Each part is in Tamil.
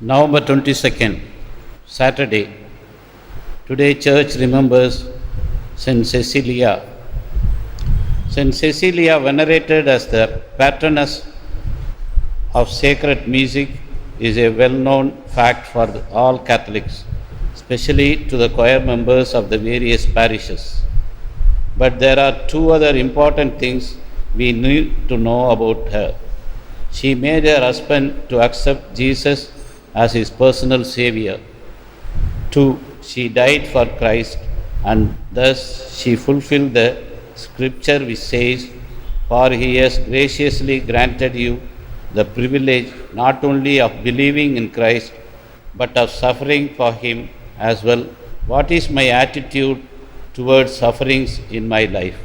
November 22nd, Saturday. Today, church remembers Saint Cecilia. Saint Cecilia, venerated as the patroness of sacred music, is a well known fact for all Catholics, especially to the choir members of the various parishes. But there are two other important things we need to know about her. She made her husband to accept Jesus as his personal Savior. Two, she died for Christ, and thus she fulfilled the scripture which says, For he has graciously granted you the privilege not only of believing in Christ, but of suffering for him as well. What is my attitude towards sufferings in my life?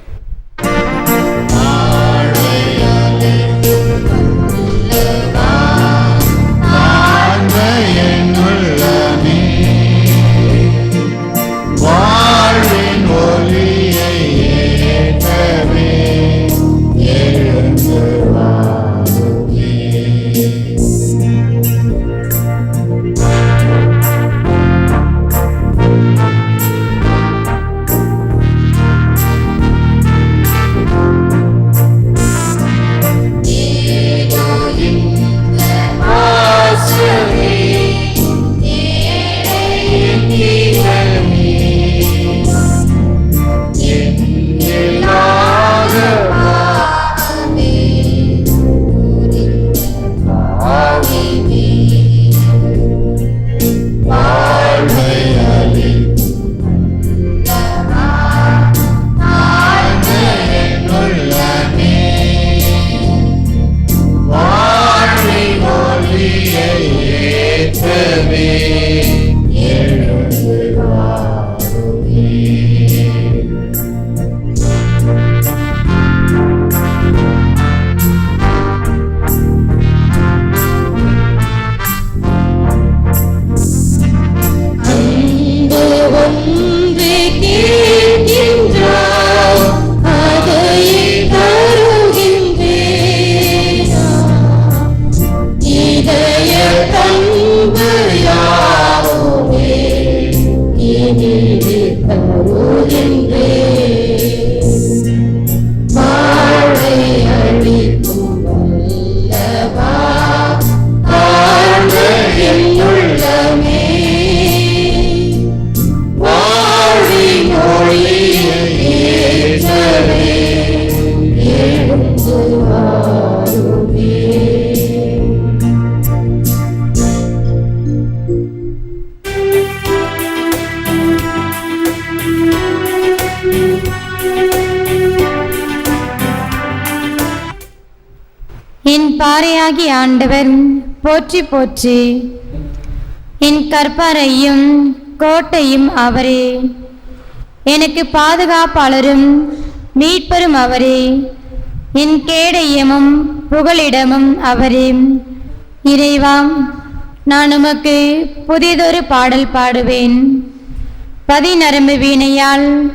பாறையாகி ஆண்டவர் போற்றி போற்றி. என் கற்பாரையும் கோட்டையும் அவரே. எனக்கு பாதுகாப்பாளரும் மீட்பரும் அவரே. என் கேடயமும் புகழிடமும் அவரே. இறைவாம் நான் உமக்கு புதிதொரு பாடல் பாடுவேன். பதிநரம்பு வீணையால்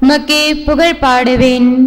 உமக்கு புகழ் பாடுவேன்.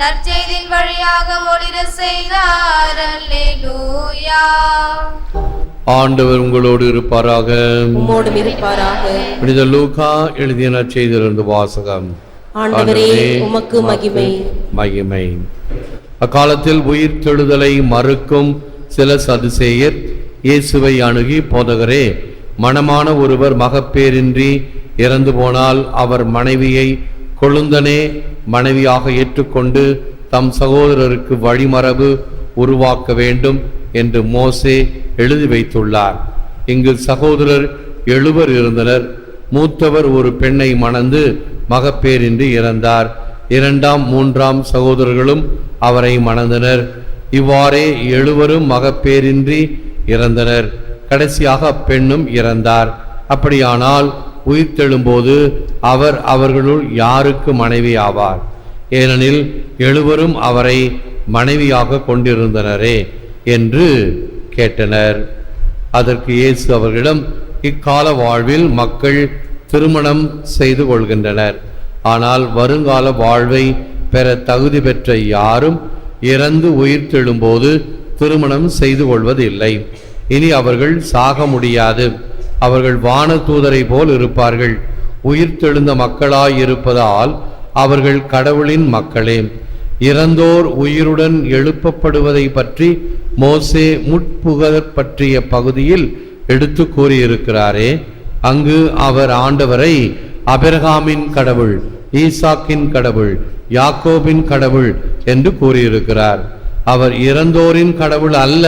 நற்செய்தின் வழியாக ஒளிர செய்தார். அல்லேலூயா. ஆண்டவர் உங்களோடு இருப்பாராக. இருப்பாராக. புனித லூகா எழுதிய நற்செய்தியிலிருந்து வாசகம். ஆண்டவரே உமக்கு மகிமை. மகிமை. அக்காலத்தில் உயிர் தெழுதலை மறுக்கும் சில சதுசேயர் இயேசுவை அணுகி போதகரே மணமான ஒருவர் மகப்பேரின்றி இறந்து போனால் அவர் மனைவியை கொழுந்தனே மனைவியாக ஏற்றுக்கொண்டு தம் சகோதரருக்கு வழிமரபு உருவாக்க வேண்டும் என்று மோசே எழுதி வைத்துள்ளார். இங்கு சகோதரர் எழுவர் இருந்தனர். மூத்தவர் ஒரு பெண்ணை மணந்து மகப்பேரின்றி இறந்தார். இரண்டாம் மூன்றாம் சகோதரர்களும் அவரை மணந்தனர். இவ்வாறே எழுவரும் மகப்பேரின்றி இறந்தனர். கடைசியாக பெண்ணும் இறந்தார். அப்படியானால் உயிர்த்தெழும்போது அவர் அவர்களுள் யாருக்கு மனைவி ஆவார் ஏனெனில் எழுவரும் அவரை மனைவியாக கொண்டிருந்தனரே என்று கேட்டனர். அதற்கு இயேசு அவர்களிடம் இக்கால வாழ்வில் மக்கள் திருமணம் செய்து கொள்கின்றனர். ஆனால் வருங்கால வாழ்வை பெற தகுதி பெற்ற யாரும் இறந்து உயிர்த்தெழும்போது திருமணம் செய்து கொள்வதில்லை. இனி அவர்கள் சாக முடியாது. அவர்கள் வான தூதரை போல் இருப்பார்கள். உயிர்த்தெழுந்த மக்களாயிருப்பதால் அவர்கள் கடவுளின் மக்களே. இறந்தோர் உயிருடன் எழுப்பப்படுவதை பற்றி மோசே முட்புகர் பற்றிய பகுதியில் எடுத்து கூறியிருக்கிறாரே. அங்கு அவர் ஆண்டவரை அபிரகாமின் கடவுள் ஈசாக்கின் கடவுள் யாக்கோபின் கடவுள் என்று கூறியிருக்கிறார். அவர் இறந்தோரின் கடவுள் அல்ல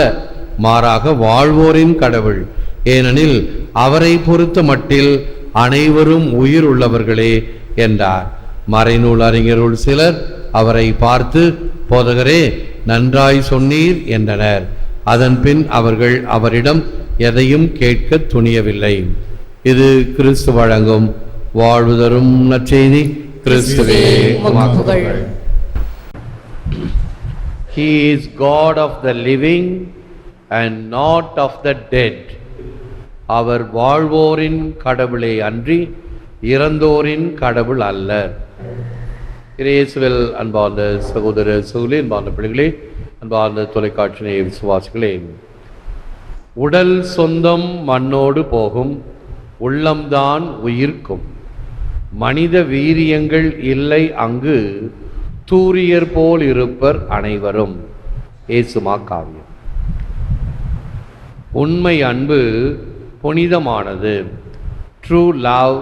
மாறாக வாழ்வோரின் கடவுள். ஏனெனில் அவரை பொறுத்த மட்டில் அனைவரும் உயிர் உள்ளவர்களே என்றார். மறைநூல் அறிஞருள் சிலர் அவரை பார்த்து போதகரே நன்றாய் சொன்னீர் என்றனர். அதன்பின் அவர்கள் அவரிடம் எதையும் கேட்க துணியவில்லை. இது கிறிஸ்து வழங்கும் வாழ்வு தரும் நற்செய்தி. கிறிஸ்துவே he is He is God of the living and not of the dead. அவர் வாழ்வோரின் கடவுளே அன்றி இறந்தோரின் கடவுள் அல்ல. இயேசுவில் அன்பார்ந்த சகோதர சகோதரி அன்பார்ந்த பிள்ளைகளே அன்பார்ந்த தொலைக்காட்சி விசுவாசிகளே உடல் சொந்தம் மண்ணோடு போகும் உள்ளம்தான் உயிர்க்கும். மனித வீரியங்கள் இல்லை அங்கு தூரியர் போல் இருப்பர் அனைவரும். ஏசுமா காவியம் உண்மை அன்பு புனிதமானது. True love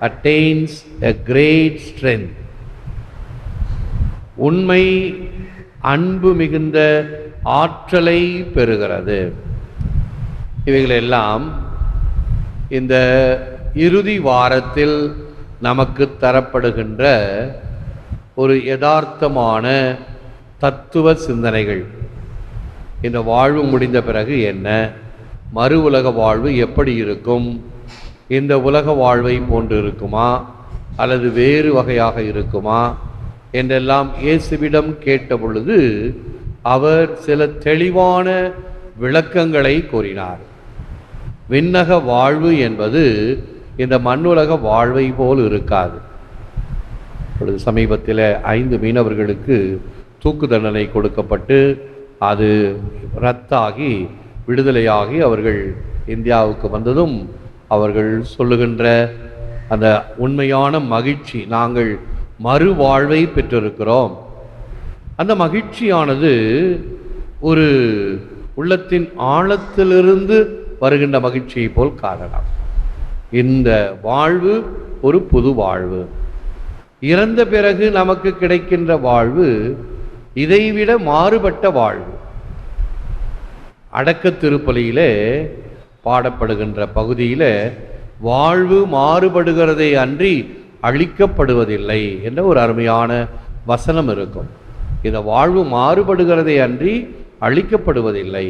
attains a great strength உண்மை அன்பு மிகுந்த ஆற்றலை பெறுகிறது. இவைகளெல்லாம் இந்த இறுதி வாரத்தில் நமக்கு தரப்படுகின்ற ஒரு யதார்த்தமான தத்துவ சிந்தனைகள். இந்த வாழ்வு முடிந்த பிறகு என்ன? மறு உலக வாழ்வு எப்படி இருக்கும்? இந்த உலக வாழ்வை போன்று இருக்குமா? அல்லது வேறு வகையாக இருக்குமா? என்றெல்லாம் இயேசுவிடம் கேட்ட பொழுது அவர் சில தெளிவான விளக்கங்களை கூறினார். விண்ணக வாழ்வு என்பது இந்த மண்ணுலக வாழ்வை போல் இருக்காது. இப்பொழுது சமீபத்தில் ஐந்து மீனவர்களுக்கு தூக்கு தண்டனை கொடுக்கப்பட்டு அது ரத்தாகி விடுதலையாகி அவர்கள் இந்தியாவுக்கு வந்ததும் அவர்கள் சொல்லுகின்ற அந்த உண்மையான மகிழ்ச்சி நாங்கள் மறுவாழ்வை பெற்றிருக்கிறோம். அந்த மகிழ்ச்சியானது ஒரு உள்ளத்தின் ஆழத்திலிருந்து வருகின்ற மகிழ்ச்சியை போல் காணலாம். இந்த வாழ்வு ஒரு புது வாழ்வு. இறந்த பிறகு நமக்கு கிடைக்கின்ற வாழ்வு இதைவிட மாறுபட்ட வாழ்வு. அடக்க திருப்பலியிலே பாடப்படுகின்ற பகுதியில் வாழ்வு மாறுபடுகிறதே அன்றி அழிக்கப்படுவதில்லை என்ற ஒரு அருமையான வசனம் இருக்கும். இந்த வாழ்வு மாறுபடுகிறதே அன்றி அழிக்கப்படுவதில்லை.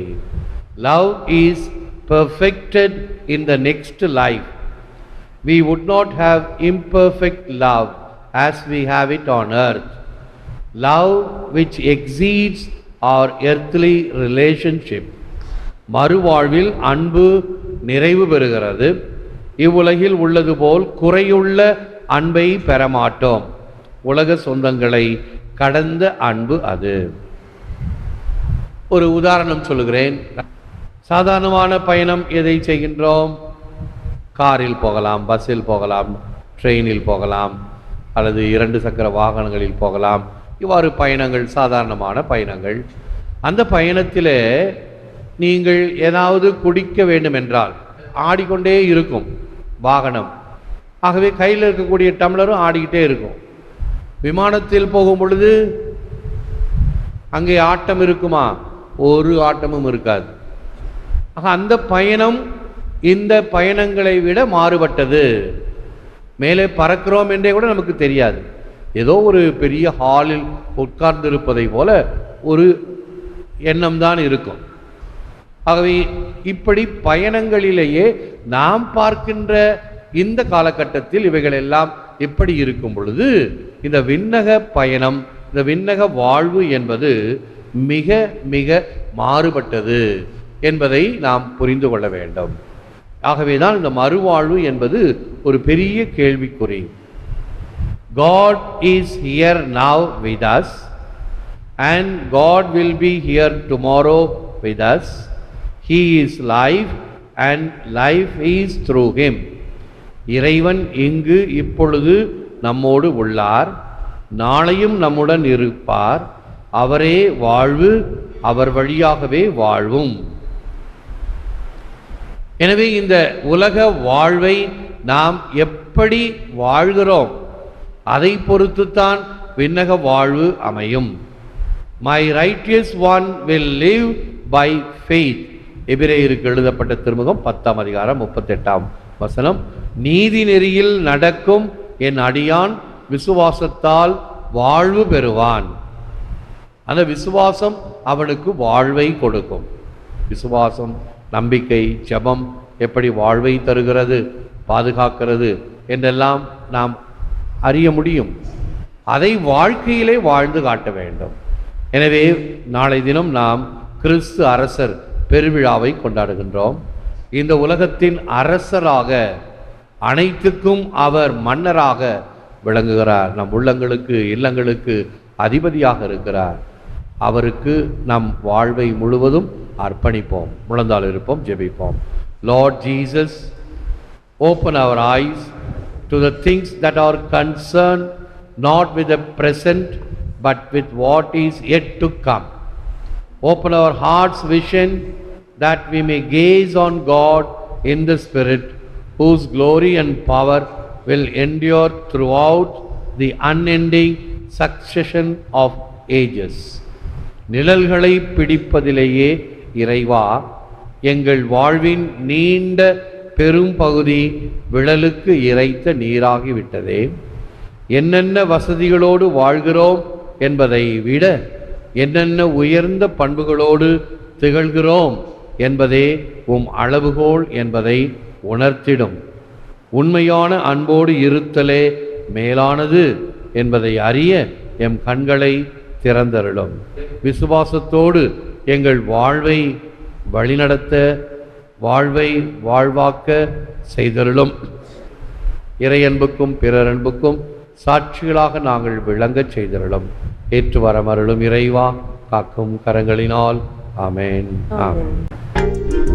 Love is perfected in the next life we would not have imperfect love as we have it on earth. Love which exceeds our earthly relationship மறுவாழ்வில் அன்பு நிறைவு பெறுகிறது. இவ்வுலகில் உள்ளது போல் குறையுள்ள அன்பை பெறமாட்டோம். உலக சொந்தங்களை கடந்த அன்பு அது. ஒரு உதாரணம் சொல்லுகிறேன். சாதாரணமான பயணம் எதை செய்கின்றோம்? காரில் போகலாம் பஸ்ஸில் போகலாம் ட்ரெயினில் போகலாம் அல்லது இரண்டு சக்கர வாகனங்களில் போகலாம். இவ்வாறு பயணங்கள் சாதாரணமான பயணங்கள். அந்த பயணத்திலே நீங்கள் ஏதாவது குடிக்க வேண்டும் என்றால் ஆடிக்கொண்டே இருக்கும் வாகனம். ஆகவே கையில் இருக்கக்கூடிய டம்ளரும் ஆடிக்கிட்டே இருக்கும். விமானத்தில் போகும் பொழுது அங்கே ஆட்டம் இருக்குமா? ஒரு ஆட்டமும் இருக்காது. ஆக அந்த பயணம் இந்த பயணங்களை விட மாறுபட்டது. மேலே பறக்கிறோம் என்றே கூட நமக்கு தெரியாது. ஏதோ ஒரு பெரிய ஹாலில் உட்கார்ந்திருப்பதை போல ஒரு எண்ணம் தான் இருக்கும். ஆகவே இப்படி பயணங்களிலேயே நாம் பார்க்கின்ற இந்த காலகட்டத்தில் இவைகள் எல்லாம் எப்படி இருக்கும் பொழுது இந்த விண்ணக பயணம் இந்த விண்ணக வாழ்வு என்பது மிக மிக மாறுபட்டது என்பதை நாம் புரிந்து கொள்ள வேண்டும் ஆகவே தான் இந்த மறுவாழ்வு என்பது ஒரு பெரிய கேள்விக்குறி God is here now with us and God will be here tomorrow with us. He is life and life is through him. இறைவன் இங்கு இப்பொழுது நம்மோடு உள்ளார். நாளையும் நம்முடன் இருப்பார். அவரே வாழ்வு அவர் வழியாகவே வாழ்வும். எனவே இந்த உலக வாழ்வை நாம் எப்படி வாழ்கிறோம்? அதை பொறுத்துத்தான் விண்ணக வாழ்வு அமையும். My righteous one will live by faith எபிரேயருக்கு எழுதப்பட்ட திருமுகம் பத்தாம் அதிகாரம் முப்பத்தெட்டாம் வசனம். நீதி நெறியில் நடக்கும் என் அடியான் விசுவாசத்தால் வாழ்வு பெறுவான். அந்த விசுவாசம் அவனுக்கு வாழ்வை கொடுக்கும். விசுவாசம் நம்பிக்கை ஜபம் எப்படி வாழ்வை தருகிறது பாதுகாக்கிறது என்றெல்லாம் நாம் அறிய முடியும். அதை வாழ்க்கையிலே வாழ்ந்து காட்ட வேண்டும். எனவே நாளை தினம் நாம் கிறிஸ்து அரசர் பெருவிழாவை கொண்டாடுகின்றோம். இந்த உலகத்தின் அரசராக அனைத்துக்கும் அவர் மன்னராக விளங்குகிறார். நம் உள்ளங்களுக்கு இல்லங்களுக்கு அதிபதியாக இருக்கிறார். அவருக்கு நம் வாழ்வை முழுவதும் அர்ப்பணிப்போம். முழந்தால் இருப்போம் ஜெபிப்போம். Lord Jesus open our eyes to the things that are concern not with the present but with what is yet to come open our hearts vision that we may gaze on God in the Spirit, whose glory and power will endure throughout the unending succession of ages. நிழல்களை பிடிப்பதிலேயே இறைவா எங்கள் வாழ்வின் நீண்ட பெரும் பகுதி விழலுக்கு இறைத்த நீராகிவிட்டதே என்னென்ன வசதிகளோடு வாழ்கிறோம் என்பதை விட என்னென்ன உயர்ந்த பண்புகளோடு திகழ்கிறோம் என்பதே உம் அளவுகோல் என்பதை உணர்த்திடும். உண்மையான அன்போடு இருத்தலே மேலானது என்பதை அறிய எம் கண்களை திறந்தருளும். விசுவாசத்தோடு எங்கள் வாழ்வை வழிநடத்த வாழ்வை வாழ்வாக்க செய்தருளும். இறையன்புக்கும் பிறரன்புக்கும் சாட்சிகளாக நாங்கள் விளங்கச் செய்தருளும். ஏற்று வரமருளும் இறைவா காக்கும் கரங்களினால். ஆமென். ஆமேன்.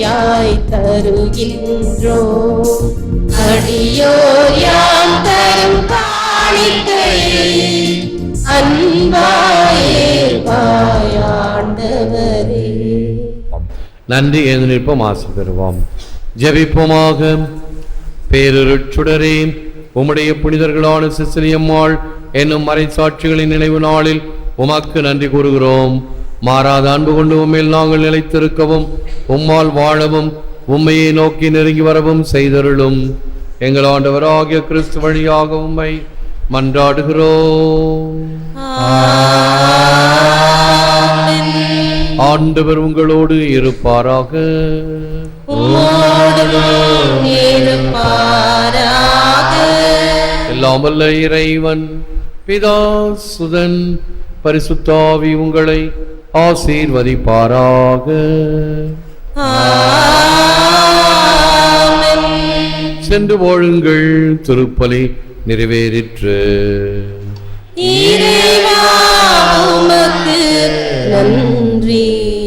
பலியாய் தருகின்றோ. அடியோர் யாம் தரும் காணிக்கையை அன்பாயே நன்றி எழுந்து நிற்போம் ஆசை பெறுவோம். ஜபிப்போமாக. பேருருட்சுடரே உம்முடைய புனிதர்களான சிசிலியம்மாள் என்னும் மறைசாட்சிகளின் நினைவு நாளில் உமக்கு நன்றி கூறுகிறோம். மாறாத அன்பு கொண்டு உண்மையில் நாங்கள் நிலைத்திருக்கவும் உம்மால் வாழவும் உம்மையை நோக்கி நெருங்கி வரவும் செய்தருளும். எங்கள் ஆண்டவராகிய கிறிஸ்து வழியாக உம்மை மன்றாடுகிறோம். ஆண்டவர் உங்களோடு இருப்பாராக. வல்ல இறைவன் பிதா சுதன் பரிசுத்தாவி உங்களை ஆசீர்வதிப்பாராக. சென்று வாழுங்கள் திருப்பலி நிறைவேறிற்று. நன்றி.